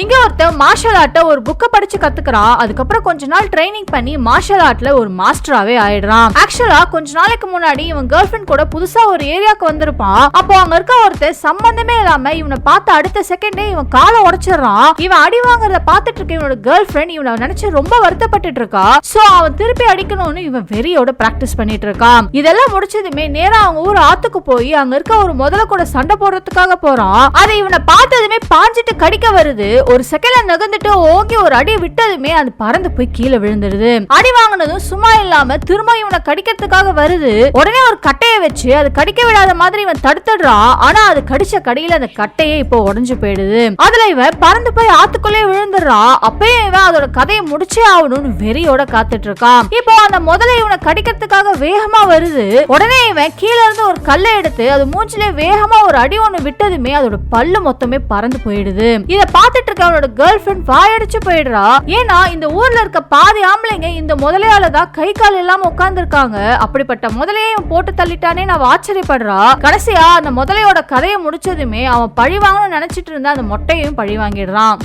இங்க ஒருத்தன் மார்ஷல் ஆர்ட்ட ஒரு புக்க படிச்சு கத்துக்கிறான். அதுக்கப்புறம் கொஞ்ச நாள் ட்ரைனிங் பண்ணி மார்ஷல் ஆர்ட்ல ஒரு மாஸ்டராவே ஆயிடுறான். ஆக்சுவலா கொஞ்ச நாளைக்கு முன்னாடி இவன் கேர்ள் ஃபிரெண்ட் கூட புதுசா ஒரு ஏரியாக்கு வந்திருப்பான். அப்போ அங்க இருக்க ஒருத்தர் சம்பந்தமே இல்லாம இவனை பார்த்து அடுத்த செகண்டே இவன் காலை உடைச்சிடுறான். இவன் அடி வாங்குறத பார்த்துட்டு இருக்க இவனோட கேர்ள் ஃபிரெண்ட் இவனை நினைச்சு ரொம்ப வருத்தப்பட்டுட்டு இருக்கா. சோ அவன் திருப்பி அடிக்கணும்னு இவன் வெறியோட பிராக்டிஸ் பண்ணிட்டு இருக்கான். இதெல்லாம் முடிச்சதுமே நேரா அவங்க ஊர் ஆத்துக்கு போய் அங்க இருக்க ஒரு முதல்ல கூட சண்டை போடுறதுக்காக போறான். அதை இவனை பார்த்ததுமே பாஞ்சிட்டு கடிக்க வருது. ஒரு செகண்ட்ல நகர்ந்துட்டு ஓங்கி ஒரு அடி விட்டதுமே அது பறந்து போய் கீழே விழுந்துருது அடி வாங்கினதும் சும்மா இல்லாம திரும்ப இவனை கடிக்கிறதுக்காக வருது. உடனே ஒரு கட்டையை வச்சு அது கடிக்க விடாத மாதிரி இவன் தடுத்துடுறான் ஆனா அது கடிச்ச கடையில அந்த கட்டையே இப்போ உடஞ்சு போயிடுது. அதுல இவன் பறந்து போய் ஆத்துக்குள்ளே விழுந்துடுறான் அப்பயும் இவன் அதோட கதையை முடிச்சே ஆகணும்னு வெறியோட காத்துட்டு இருக்கான் இப்போ அந்த முதல்ல இவனை கடிக்கிறதுக்காக வேகமா வருது. உடனே இவன் கீழ இருந்து ஒரு கல்லை எடுத்து அது மூஞ்சிலே வேகமா ஒரு அடி ஒண்ணு விட்டதுமே அதோட பல்லு மொத்தமே பறந்து போயிடுது. இத பாத்துட்டு அவனுக்கு அவனோட கேர்ள் ஃபிரெண்ட் வாயடிச்சு போயிடுறா. ஏன்னா இந்த ஊர்ல இருக்க பாதி ஆம்பளைங்க இந்த முதலையால தான் கை கால் இல்லாம உட்கார்ந்துருக்காங்க. அப்படிப்பட்ட முதலையை இவன் போட்டு தள்ளிட்டானே நான் ஆச்சரியப்படுறா. கடைசியா அந்த முதலையோட கதையை முடிச்சதுமே அவன் பழி வாங்கணும்னு நினைச்சிட்டு இருந்த அந்த மொட்டையும் பழி வாங்கிடுறான்.